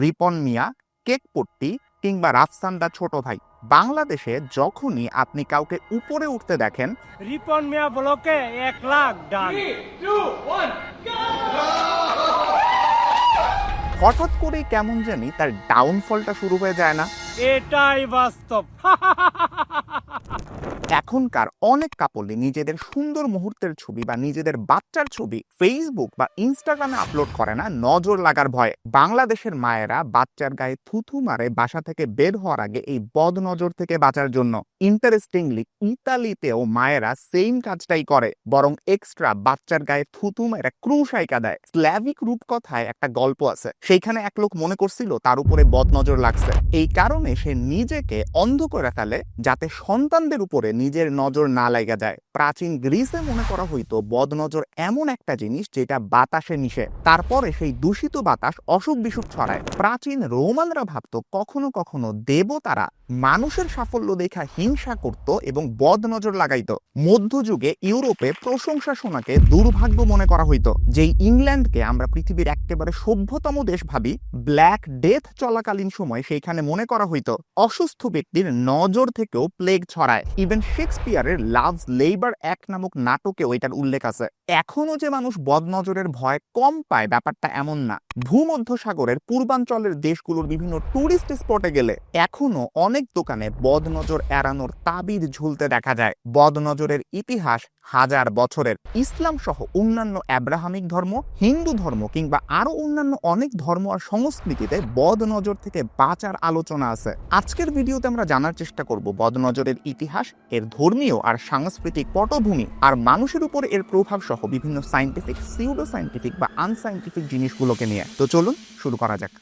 রিপন মিয়া কেকপট্টি কিংবা রাফসান্দা ছোট ভাই। বাংলাদেশে যখনই আপনি কাউকে উপরে উঠতে দেখেন রিপন মিয়া ব্লকে এক লাখ ডান। হঠাৎ করেই কেমন জানি তার ডাউনফলটা শুরু হয়ে যায় না। এটাই বাস্তব। এখনকার অনেক কাপড়ই নিজেদের সুন্দর মুহূর্তের ছবি বা নিজেদের বাচ্চার ছবি ফেসবুক বা ইনস্টাগ্রামে আপলোড করে না, নজর লাগার ভয়ে। বাংলাদেশের মায়েরা বাচ্চার গায়ে থুথু মারে বাসা থেকে বের হওয়ার আগে এই বদ নজর থেকে বাঁচার জন্য। ইন্টারেস্টিংলি ইতালিতেও মায়েরা সেম কাজটাই করে, বরং এক্সট্রা বাচ্চার গায়ে থুতু মেরে ক্রুশাইকা দেয়। স্ল্যাভিক রূপকথায় একটা গল্প আছে, সেইখানে এক লোক মনে করছিল তার উপরে বদ নজর লাগছে। এই কারণে সে নিজেকে অন্ধ করে ফেলে, যাতে সন্তানদের উপরে নিজের নজর না লাগা যায়। প্রাচীন গ্রিসে মনে করা হইতো বদ নজর এমন একটা জিনিস যেটা বাতাসে মিশে। তারপরে সেই দূষিত বাতাস অসুখ বিসুখ ছড়ায়। প্রাচীন রোমানরা ভাবতো, কখনো কখনো দেবতারা মানুষের সাফল্য দেখা হিংসা করত এবং বদ নজর লাগাইতো। মধ্যযুগে ইউরোপে প্রশংসা শোনাকে দুর্ভাগ্য মনে করা হইতো, যেই ইংল্যান্ডকে আমরা পৃথিবীর একেবারে সভ্যতম দেশ ভাবি, ব্ল্যাক ডেথ চলাকালীন সময় সেইখানে মনে করা হইতো, অসুস্থ ব্যক্তির নজর থেকেও প্লেগ ছড়ায়। ইভেন শেক্সপিয়ারের লাভ লেবার এক নামক নাটকে ওইটার উল্লেখ আছে। এখনও যে মানুষ বদনজরের ভয় কম পায়, ব্যাপারটা এমন না। ভূমধ্য সাগরের পূর্বাঞ্চলের দেশগুলোর বিভিন্ন টুরিস্ট স্পটে গেলে এখনও অনেক দোকানে বদনজর এড়ানোর তাবিজ ঝুলতে দেখা যায়। বদনজরের ইতিহাস হাজার বছরের। ইসলাম সহ অন্যান্য অ্যাব্রাহামিক ধর্ম, হিন্দু ধর্ম কিংবা আরও অন্যান্য অনেক ধর্ম আর সংস্কৃতিতে বদনজর থেকে বাঁচার আলোচনা আছে। আজকের ভিডিওতে আমরা জানার চেষ্টা করব বদনজরের ইতিহাস, এর ধর্মীয় আর সাংস্কৃতিক পটভূমি আর মানুষের উপর এর প্রভাব সহ বিভিন্ন সাইন্টিফিক সিউডো সাইন্টিফিক বা আনসাইন্টিফিক জিনিসগুলোকে নিয়ে। তো চলুন শুরু করা যাক।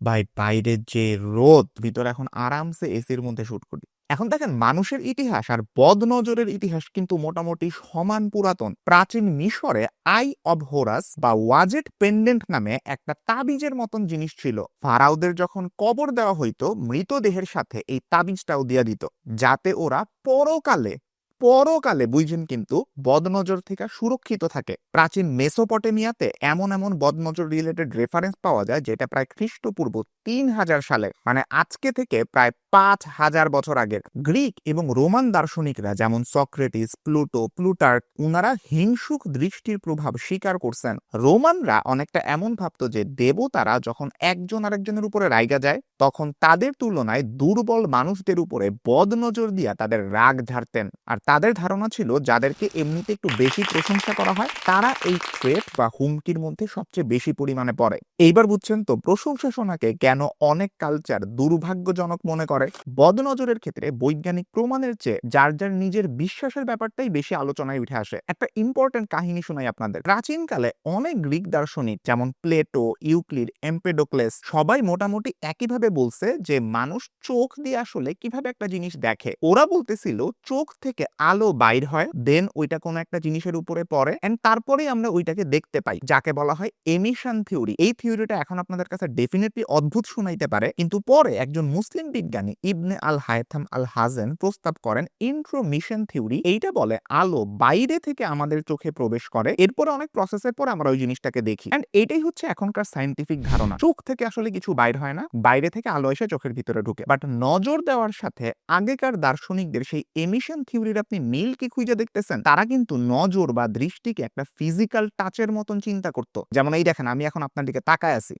ভাই, বাইরের যে রোদ, ভিতরে এখন আরামসে এসির মধ্যে শুট করি। এখন দেখেন মানুষের ইতিহাস আর বদনজরের ইতিহাস কিন্তু মোটামুটি সমান পুরাতন। প্রাচীন মিশরে আই অব হোরাস বা ওয়াজেট পেন্ডেন্ট নামে একটা তাবিজের মতন জিনিস ছিল। ফারাওদের যখন কবর দেওয়া হইতো, মৃতদেহের সাথে এই তাবিজটাও দিয়ে দিত, যাতে ওরা পরকালে পরকালে বুঝছেন কিন্তু বদনজর থেকে সুরক্ষিত থাকে। প্রাচীন মেসোপটেমিয়াতে এমন এমন বদনজর রিলেটেড রেফারেন্স পাওয়া যায় যেটা প্রায় খ্রিস্টপূর্ব তিন হাজার সালে মানে আজকে থেকে প্রায় পাঁচ হাজার বছর আগের গ্রিক এবং রোমান দার্শনিকরা যেমন সক্রেটিস, প্লুটো, প্লুটার্ক, উনারা হিংসুক দৃষ্টির প্রভাব স্বীকার করছেন। রোমানরা অনেকটা এমন ভাবতো যে দেবতারা যখন একজন আরেকজনের উপরে রাইগা যায়, তখন তাদের তুলনায় দুর্বল মানুষদের উপরে বদনজর দিয়া তাদের রাগ ঝাড়তেন। আর তাদের ধারণা ছিল, যাদেরকে এমনিতে একটু বেশি প্রশংসা করা হয়, তারা এই থ্রেট বা হুমকির মধ্যে সবচেয়ে বেশি পরিমাণে পড়ে। এইবার বুঝছেন তো, প্রশংসা শোনাকে কেন অনেক কালচার দুর্ভাগ্যজনক মনে করে? বদনজরের ক্ষেত্রে বৈজ্ঞানিক প্রমাণের চেয়ে যার যার নিজের বিশ্বাসের ব্যাপারটাই বেশি আলোচনায় উঠে আসে। একটা ইম্পর্টেন্ট কাহিনী শোনাই আপনাদের। প্রাচীনকালে অনেক গ্রিক দার্শনিক যেমন প্লেটো, ইউক্লিড, এম্পেডোক্লেস সবাই মোটামুটি একইভাবে বলছে যে মানুষ চোখ দিয়ে আসলে কীভাবে একটা জিনিস দেখে। ওরা বলতেছিল চোখ থেকে আলো বাইর হয় দেন ওইটা কোনো একটা জিনিসের উপরে পড়ে এন্ড তারপরেই আমরা ওইটাকে দেখতে পাই, যাকে বলা হয় এমিশন থিওরি এই থিওরিটা এখন আপনাদের কাছে ডেফিনেটলি অদ্ভুত শোনাইতে পারে। কিন্তু পরে একজন মুসলিম বিজ্ঞানী ইবনে আল হায়থাম আল হাজেন প্রস্তাব করেন ইন্ট্রোমিশন থিওরি এইটা বলে, আলো বাইরে থেকে আমাদের চোখে প্রবেশ করে, এরপর অনেক প্রসেসের পর আমরা ওই জিনিসটাকে দেখি। এন্ড এটাই হচ্ছে এখনকার সাইন্টিফিক ধারণা। চোখ থেকে আসলে কিছু বাইর হয় না, বাইরে থেকে আলো এসে চোখের ভিতরে ঢুকে। বাট নজর দেওয়ার সাথে আগেকার দার্শনিকদের সেই এমিশন থিওরির আপনি মিল কি খুঁজে দেখতেছেন? তারা কিন্তু নজর বা দৃষ্টিকে একটা ফিজিক্যাল টাচের মতন চিন্তা করতো। যেমন এই দেখেন, আমি এখন আপনার দিকে তাকায় আছি।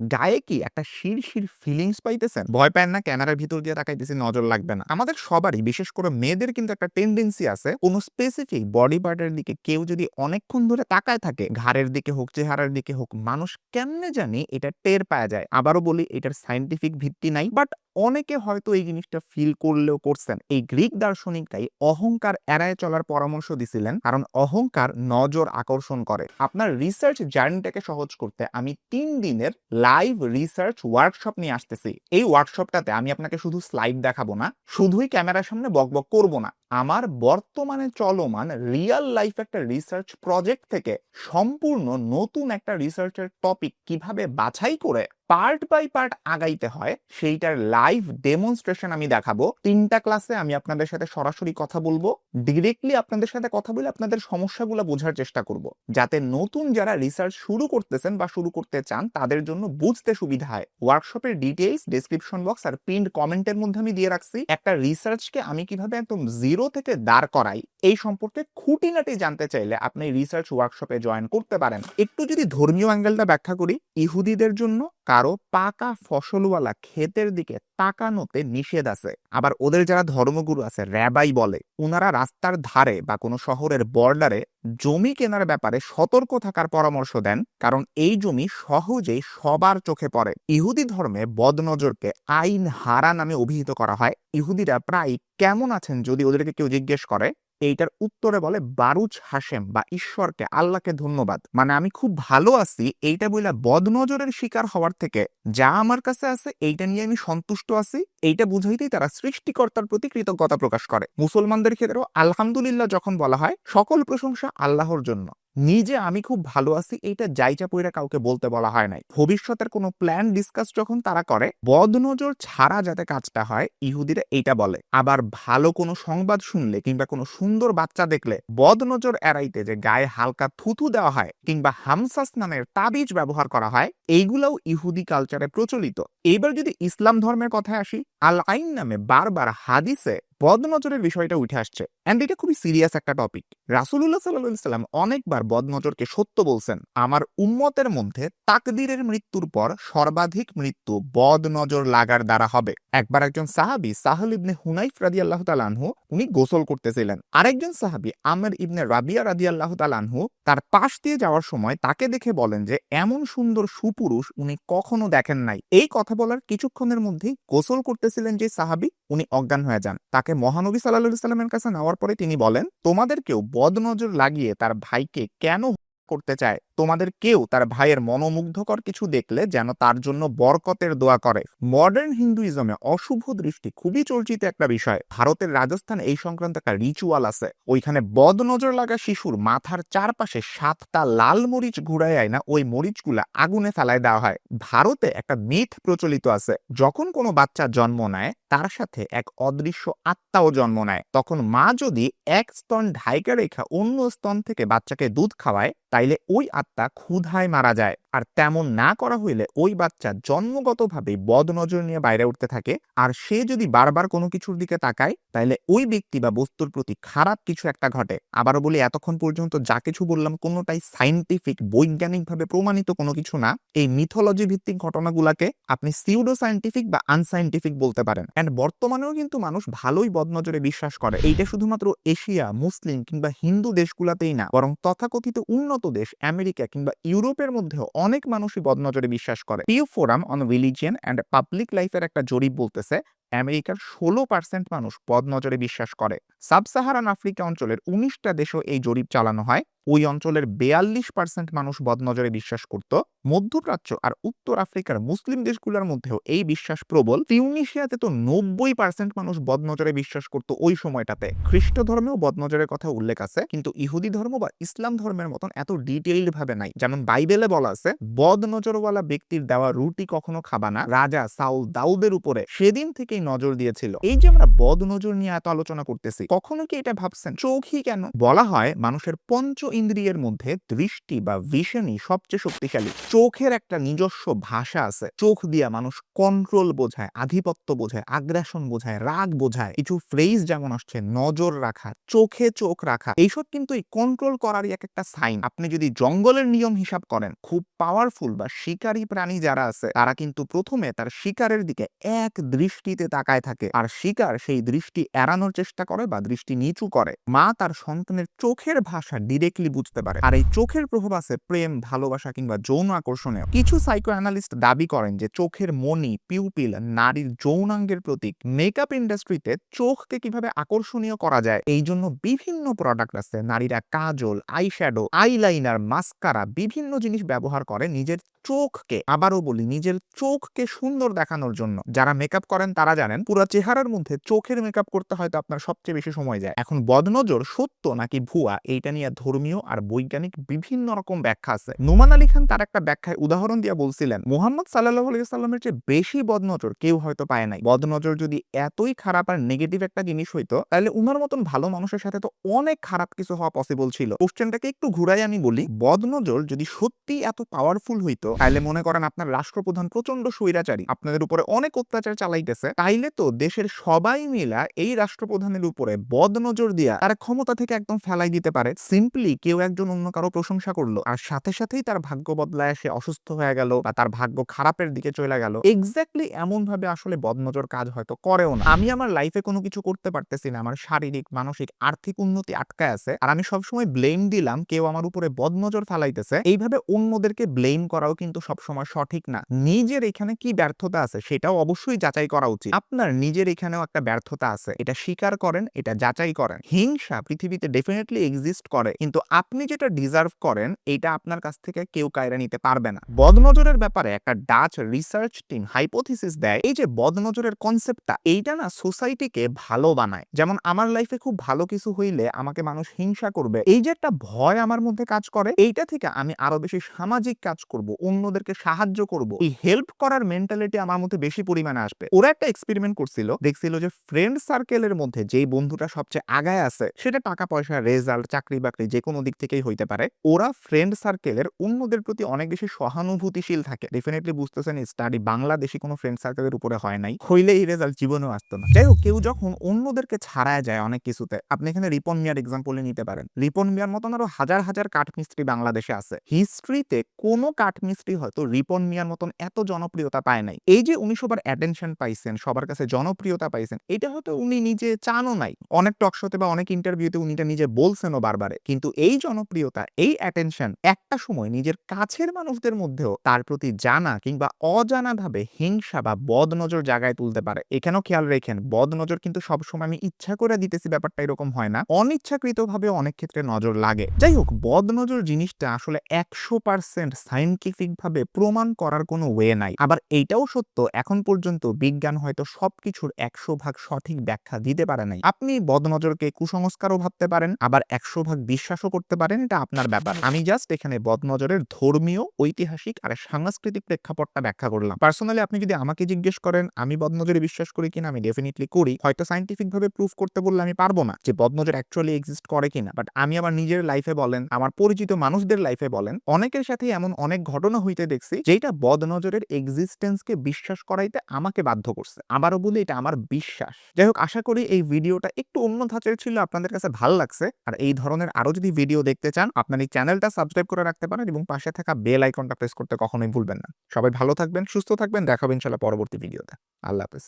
গায়ে কি একটা শির শির ফিলিংস পাইতেছেন? ভয় পায় না, ক্যামেরার ভিতর দিয়ে তাকাইতেছি, নজর লাগবে না। আমাদের সবারই, বিশেষ করে মেয়েদের কিন্তু একটা টেন্ডেন্সি আছে, কোনো স্পেসিফিক বডি পার্টের দিকে কেউ যদি অনেকক্ষণ ধরে তাকায় থাকে, ঘাড়ের দিকে হোক, চেহারার দিকে হোক, মানুষ কেমনে জানি এটা টের পাওয়া যায়? আবারও বলি, এটার সাইন্টিফিক ভিত্তি নাই বাট অনেকে হয়তো এই জিনিসটা ফিল করলেও করছেন। এই গ্রিক দার্শনিকটাই অহংকার এড়ায় চলার পরামর্শ দিছিলেন, কারণ অহংকার নজর আকর্ষণ করে। আপনার রিসার্চ জার্নিটাকে সহজ করতে আমি তিন দিনের লাইভ রিসার্চ ওয়ার্কশপ নিয়ে আসতেছি। এই ওয়ার্কশপটাতে আমি আপনাকে শুধু স্লাইড দেখাবো না, শুধুই ক্যামেরার সামনে বকবক করব না। আমার বর্তমানে চলমান রিয়েল লাইফ একটা রিসার্চ প্রজেক্ট থেকে সম্পূর্ণ নতুন একটা রিসার্চের টপিক কীভাবে বাছাই করে পার্ট বাই পার্ট আগাইতে হয়, সেইটার লাইভ ডেমনস্ট্রেশন আমি দেখাবো। তিনটা ক্লাসে আমি আপনাদের সাথে সরাসরি কথা বলব। ডিরেক্টলি আপনাদের সাথে কথা বলে আপনাদের সমস্যাগুলো বোঝার চেষ্টা করব। যাতে নতুন যারা রিসার্চ শুরু করতেছেন বা শুরু করতে চান, তাদের জন্য বুঝতে সুবিধা হয়। ওয়ার্কশপের ডিটেইলস ডেসক্রিপশন বক্স আর পিন্ড কমেন্টের মধ্যে আমি দিয়ে রাখছি। একটা রিসার্চকে আমি কীভাবে একদম জিরো থেকে দাঁড় করাই, এই সম্পর্কে খুঁটিনাটি জানতে চাইলে আপনি রিসার্চ ওয়ার্কশপে জয়েন করতে পারেন। একটু যদি ধর্মীয় অ্যাঙ্গেলটা ব্যাখ্যা করি, ইহুদিদের জন্য কারও পাকা ফসলওয়ালা ক্ষেতের দিকে তাকানোতে নিষেধ আছে। আবার ওদের যারা ধর্মগুরু আছে র্যাবাই বলে ওনারা রাস্তার ধারে বা কোনো শহরের বর্ডারে জমি কেনার ব্যাপারে সতর্ক থাকার পরামর্শ দেন, কারণ এই জমি সহজেই সবার চোখে পড়ে। ইহুদি ধর্মে বদনজরকে আইন হারা নামে অভিহিত করা হয়। ইহুদিরা প্রায় কেমন আছেন যদি ওদেরকে কেউ জিজ্ঞেস করে? এইটার উত্তরে বলে বারুচ হাসেম বা ঈশ্বরকে, আল্লাহকে ধন্যবাদ। মানে আমি খুব ভালো আছি, এইটা বইলা বদনজরের শিকার হওয়ার থেকে যা আমার কাছে আছে, এইটা নিয়ে আমি সন্তুষ্ট আছি, এইটা বুঝাইতেই তারা সৃষ্টিকর্তার প্রতি কৃতজ্ঞতা প্রকাশ করে। মুসলমানদের ক্ষেত্রেও আলহামদুলিল্লাহ যখন বলা হয়, সকল প্রশংসা আল্লাহর জন্য। নিজে আমি খুব ভালো আছি, এইটা যাইচা পইরা কাউকে বলতে বলা হয় নাই। ভবিষ্যতের কোনো প্ল্যান ডিসকাস যখন তারা করে, বদনজর ছাড়া যাতে কাজটা হয়, ইহুদিরা এইটা বলে। আবার ভালো কোনো সংবাদ শুনলে কিংবা কোনো সুন্দর বাচ্চা দেখলে, বদনজর এড়াইতে যে গায়ে হালকা থুতু দেওয়া হয় কিংবা হামসাস নামের তাবিজ ব্যবহার করা হয়, এইগুলাও ইহুদি কালচারে প্রচলিত। এবার যদি ইসলাম ধর্মের কথায় আসি আল আইন নামে বারবার হাদিসে বদনজরের বিষয়টা উঠে আসছে। অ্যান্ড এটা খুবই সিরিয়াস একটা টপিক রাসুলুল্লাহ সাল্লাহ সাল্লাম অনেকবার বদনজরকে সত্য বলছেন, আমার উম্মতের মধ্যে তাকদিরের মৃত্যুর পর সর্বাধিক মৃত্যু বদনজর লাগার দ্বারা হবে। একবার একজন সাহাবি সাহল ইবনে হুনাইফ রাদি আল্লাহ তালানহু উনি গোসল করতেছিলেন। আরেকজন সাহাবি আমের ইবনে রাবিয়া রাদি আল্লাহ তালানহু তার পাশ দিয়ে যাওয়ার সময় তাকে দেখে বলেন যে, এমন সুন্দর সুপুরুষ উনি কখনো দেখেন নাই। এই কথা বলার কিছুক্ষণের মধ্যেই গোসল করতেছিলেন যে সাহাবি, উনি অজ্ঞান হয়ে যান। তাকে মহানবী সাল্লাহ সাল্লামের কাছে নেওয়ার পরে তিনি বলেন তোমাদের কেউ বদনজর লাগিয়ে তার ভাইকে কেন করতে চায়? তোমাদের কেউ তার ভাইয়ের মনোমুগ্ধকর কিছু দেখলে যেন তার জন্য বরকতের দোয়া করে। মডার্ন হিন্দুইজমে অশুভ দৃষ্টি খুবই চর্চিত একটা বিষয়। ভারতের রাজস্থান এই সংক্রান্ত একটা রিচুয়াল আছে। ওইখানে বদনজর লাগা শিশুর মাথার চারপাশে সাতটা লাল মরিচ ঘুরায় আয় না ওই মরিচগুলা আগুনে ফেলায় দেওয়া হয়। ভারতে একটা মিথ প্রচলিত আছে। যখন কোনো বাচ্চা জন্ম নেয় তার সাথে এক অদৃশ্য আত্মাও জন্ম নেয়। তখন মা যদি এক স্তন ঢাইকা রেখা অন্য স্তন থেকে বাচ্চাকে দুধ খাওয়ায়, তাইলে ওই আত্মা ক্ষুধায় মারা যায়। আর তেমন না করা হইলে ওই বাচ্চা জন্মগতভাবে বদনজর নিয়ে বাইরে উঠতে থাকে। আর সে যদি বারবার কোনো কিছুর দিকে তাকায়, তাইলে ওই ব্যক্তি বা বস্তুর প্রতি খারাপ কিছু একটা ঘটে। আবারও বলি, এতক্ষণ পর্যন্ত যা কিছু বললাম কোনোটাই সাইন্টিফিক বৈজ্ঞানিকভাবে প্রমাণিত কোনো কিছু না। এই মিথোলজি ভিত্তিক ঘটনাগুলাকে আপনি সিউডো সাইন্টিফিক বা আনসাইন্টিফিক বলতে পারেন। অ্যান্ড বর্তমানেও কিন্তু মানুষ ভালোই বদনজরে বিশ্বাস করে। এইটা শুধুমাত্র এশিয়া, মুসলিম কিংবা হিন্দু দেশগুলাতেই না। বরং তথাকথিত উন্নত দেশ, আমেরিকা কিংবা ইউরোপের মধ্যেও অনেক মানুষই বদনজরে বিশ্বাস করে। Pew Forum on Religion and Public লাইফের একটা জরিপ বলতেছে আমেরিকার ষোলো পার্সেন্ট মানুষ বদনজরে বিশ্বাস করে। সাব সাহারান আফ্রিকা অঞ্চলের উনিশটা দেশেও এই জরিপ চালানো হয়। ওই অঞ্চলের বেয়াল্লিশ পার্সেন্ট মানুষ বদনজরে বিশ্বাস করত। মধ্যপ্রাচ্য আর উত্তর আফ্রিকার মুসলিম দেশগুলোর মধ্যেও এই বিশ্বাস প্রবল। তিউনিশিয়াতে তো নব্বই পার্সেন্ট মানুষ বদনজরে বিশ্বাস করত ওই সময়টাতে। খ্রিস্ট ধর্মেও বদনজরের কথা উল্লেখ আছে, কিন্তু ইহুদি ধর্ম বা ইসলাম ধর্মের মতন এত ডিটেইলড ভাবে নাই। যেমন বাইবেলে বলা আছে বদনজরওয়ালা ব্যক্তির দেওয়া রুটি কখনো খাবা না। রাজা সাউল দাউদের উপরে সেদিন থেকেই নজর দিয়েছিল। এই যে আমরা বদনজর নিয়ে এত আলোচনা করতেছি, কখনো কি এটা ভাবছেন? চোখই কেন? বলা হয় মানুষের পঞ্চ ইন্দ্রিয়ের মধ্যে দৃষ্টি বা ভিশনই সবচেয়ে শক্তিশালী। চোখের একটা নিজস্ব ভাষা আছে। চোখ দিয়া মানুষ কন্ট্রোল বোঝায়, আধিপত্য বোঝায়, আগ্রাসন বোঝায়, রাগ বোঝায়। কিছু ফ্রেজ যেমন আসছে, নজর রাখা, চোখে চোখ রাখা, এইসব কিন্তু এই কন্ট্রোল করারই এক একটা সাইন আপনি যদি জঙ্গলের নিয়ম হিসাব করেন, খুব পাওয়ারফুল বা শিকারী প্রাণী যারা আছে, তারা কিন্তু প্রথমে তার শিকারের দিকে এক দৃষ্টিতে তাকায় থাকে। আর শিকার সেই দৃষ্টি এড়ানোর চেষ্টা করে বা দৃষ্টি নিচু করে। মা তার সন্তানের চোখের ভাষা ডিরেক্টলি বুঝতে পারে। আর এই চোখের প্রভাব আছে প্রেম, ভালোবাসা কিংবা যৌন আকর্ষণেও। কিছু সাইকো অ্যানালিস্ট দাবি করেন যে চোখের মনি পিউপিল নারীর যৌনাঙ্গের প্রতীক মেকআপ ইন্ডাস্ট্রিতে চোখকে কীভাবে আকর্ষণীয় করা যায়, এই জন্য বিভিন্ন প্রোডাক্ট আছে। নারীরা kajal eye eyeshadow eyeliner mascara বিভিন্ন জিনিস ব্যবহার করে নিজের চোখকে। আবারও বলি, নিজের চোখকে সুন্দর দেখানোর জন্য। যারা মেকআপ করেন তারা জানেন, পুরো চেহারার মধ্যে চোখের মেকআপ করতে হয়তো আপনার সবচেয়ে বেশি সময় যায়। এখন বদনজর, সত্য নাকি ভুয়া, এইটা নিয়ে ধর্মীয় আর বৈজ্ঞানিক বিভিন্ন রকম ব্যাখ্যা আছে। নোমান আলী খান তার একটা ব্যাখ্যায় উদাহরণ দিয়ে বলছিলেন, মোহাম্মদ সাল্লাহ সাল্লামের চেয়ে বেশি বদনজর কেউ হয়তো পায় নাই। বদনজর যদি এতই খারাপ আর নেগেটিভ একটা জিনিস হইতো, তাহলে উনার মতন ভালো মানুষের সাথে তো অনেক খারাপ কিছু হওয়া পসিবল ছিল। কোশ্চেনটাকে একটু ঘুরাই আমি বলি, বদনজর যদি সত্যি এত পাওয়ারফুল হইতো, তাহলে মনে করেন আপনার রাষ্ট্রপ্রধান প্রচণ্ড স্বৈরাচারী। আপনাদের উপরে অনেক অত্যাচার চালাইতেছে তাইলে তো দেশের সবাই মিলা এই রাষ্ট্রপ্রধানের উপরে বদনজর দিয়া তার ক্ষমতা থেকে একদম ফেলাই দিতে পারে। সিম্পলি কেউ একজন অন্য কারও প্রশংসা করল আর সাথে সাথেই তার ভাগ্য বদলায়, সে অসুস্থ হয়ে গেল বা তার ভাগ্য খারাপের দিকে চলে গেল। এক্স্যাক্টলি এমন ভাবে আসলে বদনজর কাজ হয়তো করেও না। আমি আমার লাইফে কোনো কিছু করতে পারতেছি না। আমার শারীরিক, মানসিক, আর্থিক উন্নতি আটকায় আছে আর আমি সবসময় ব্লেম দিলাম কেউ আমার উপরে বদনজর ফেলাইতেছে। এইভাবে অন্যদেরকে ব্লেম করাও কিন্তু সবসময় সঠিক না। নিজের এখানে কি ব্যর্থতা আছে সেটাও অবশ্যই যাচাই করা উচিত। আপনার নিজের এখানেও একটা ব্যর্থতা আছে। এটা স্বীকার করেন, এটা যাচাই করেন। হিংসা পৃথিবীতে ডেফিনেটলি এক্সিস্ট করে। কিন্তু আপনি যেটা ডিজার্ভ করেন, এটা আপনার কাছ থেকে কেউ কায়রা নিতে পারবে না। বদনজরের ব্যাপারে একটা ডাচ রিসার্চ টিম হাইপোথিসিস দেয়, এই যে বদনজরের কনসেপ্টটা এইটা না সোসাইটিকে ভালো বানায়। যেমন আমার লাইফে খুব ভালো কিছু হইলে আমাকে মানুষ হিংসা করবে। এই যে একটা ভয় আমার মধ্যে কাজ করে, এইটা থেকে আমি আরও বেশি সামাজিক কাজ করব, অন্যদেরকে সাহায্য করব। এই হেল্প করার মেন্টালিটি আমার মধ্যে বেশি পরিমাণে আসবে। ওরা একটা এক্সপেরিমেন্ট করছিল, দেখছিল যে ফ্রেন্ড সার্কেলের মধ্যে যেই বন্ধুটা সবচেয়ে আগায় আছে, সেটা টাকা পয়সা রেজাল্ট চাকরি বাকরি যে কোনো দিক থেকেই হইতে পারে, ওরা ফ্রেন্ড সার্কেলের অন্যদের প্রতি অনেক বেশি সহানুভূতিশীল থাকে। ডেফিনেটলি বুঝতেছেন স্টাডি বাংলাদেশি কোনো ফ্রেন্ড সার্কেলের উপরে হয় নাই, হইলে এই রেজাল্ট জীবনেও আসতো না। যাই হোক, কেউ যখন অন্যদেরকে ছাড়ায় যায় অনেক কিছুতে, আপনি এখানে রিপন মিয়ার এক্সাম্পলে নিতে পারেন। রিপন মিয়ার মতন আরও হাজার হাজার কাঠমিস্ত্রি বাংলাদেশে আছে। হিস্ট্রিতে কোনো কাঠমিস্ত্রি হয়তো রিপন মিয়ার মতন এত জনপ্রিয়তা পায় নাই। এই যে উনি সবার অ্যাটেনশন পাইছেন সবার কাছে জনপ্রিয়তা পাইছেন, এটা হয়তো উনি নিজে চানও নাই। অনেক টকশোতে বা অনেক ইন্টারভিউতে উনি এটা নিজে বলছেনও বারবারে। কিন্তু এই জনপ্রিয়তা, এই অ্যাটেনশন একটা সময় নিজের কাছের মানুষদের মধ্যেও তার প্রতি জানা কিংবা অজানা ভাবে হিংসা বা বদনজর জায়গায় তুলতে পারে। এখানেও খেয়াল রেখেন, বদনজর কিন্তু সবসময় আমি ইচ্ছা করে দিতেছি ব্যাপারটা এরকম হয় না। অনিচ্ছাকৃতভাবে অনেক ক্ষেত্রে নজর লাগে। যাই হোক, বদনজর জিনিসটা আসলে একশো পার্সেন্ট সাইন্টিফিক ভাবে প্রমাণ করার কোনো ওয়ে নাই। আবার এইটাও সত্য, এখন পর্যন্ত বিজ্ঞান হয়তো সবকিছুর একশো ভাগ সঠিক ব্যাখ্যা দিতে পারে নাই। আপনি বদনজরকে কুসংস্কারও ভাবতে পারেন, আবার একশো ভাগ বিশ্বাসও করতে পারেন, এটা আপনার ব্যাপার। আমি জাস্ট এখানে বদনজরের ধর্মীয়, ঐতিহাসিক আর সাংস্কৃতিক প্রেক্ষাপটটা ব্যাখ্যা করলাম। পার্সোনালি আপনি যদি আমাকে জিজ্ঞেস করেন, আমি বদনজরে বিশ্বাস করি কিনা, আমি ডেফিনেটলি করি। হয়তো সাইন্টিফিক ভাবে প্রুফ করতে বললে আমি পারব না যে বদনজর অ্যাকচুয়ালি এক্সিস্ট করে কিনা। বাট আমি আমার নিজের লাইফে বলেন, আমার পরিচিত মানুষদের লাইফে বলেন, অনেকের সাথে এমন অনেক ঘটনা হইতে দেখছি যেটা বদনজরের এক্সিস্টেন্সকে বিশ্বাস করাইতে আমাকে বাধ্য করছে। আবারও বলি, এটা আমার বিশ্বাস। যাই হোক আশা করি এই ভিডিওটা একটু অন্য ধাঁচের ছিল, আপনাদের কাছে ভালো লাগছে। আর এই ধরনের আরও যদি ভিডিও দেখতে চান, আপনার এই চ্যানেলটা সাবস্ক্রাইব করে রাখতে পারেন এবং পাশে থাকা বেল আইকনটা প্রেস করতে কখনোই ভুলবেন না। সবাই ভালো থাকবেন, সুস্থ থাকবেন দেখাবেন ইনশাল্লাহ পরবর্তী ভিডিওতে। আল্লাহ হাফেজ।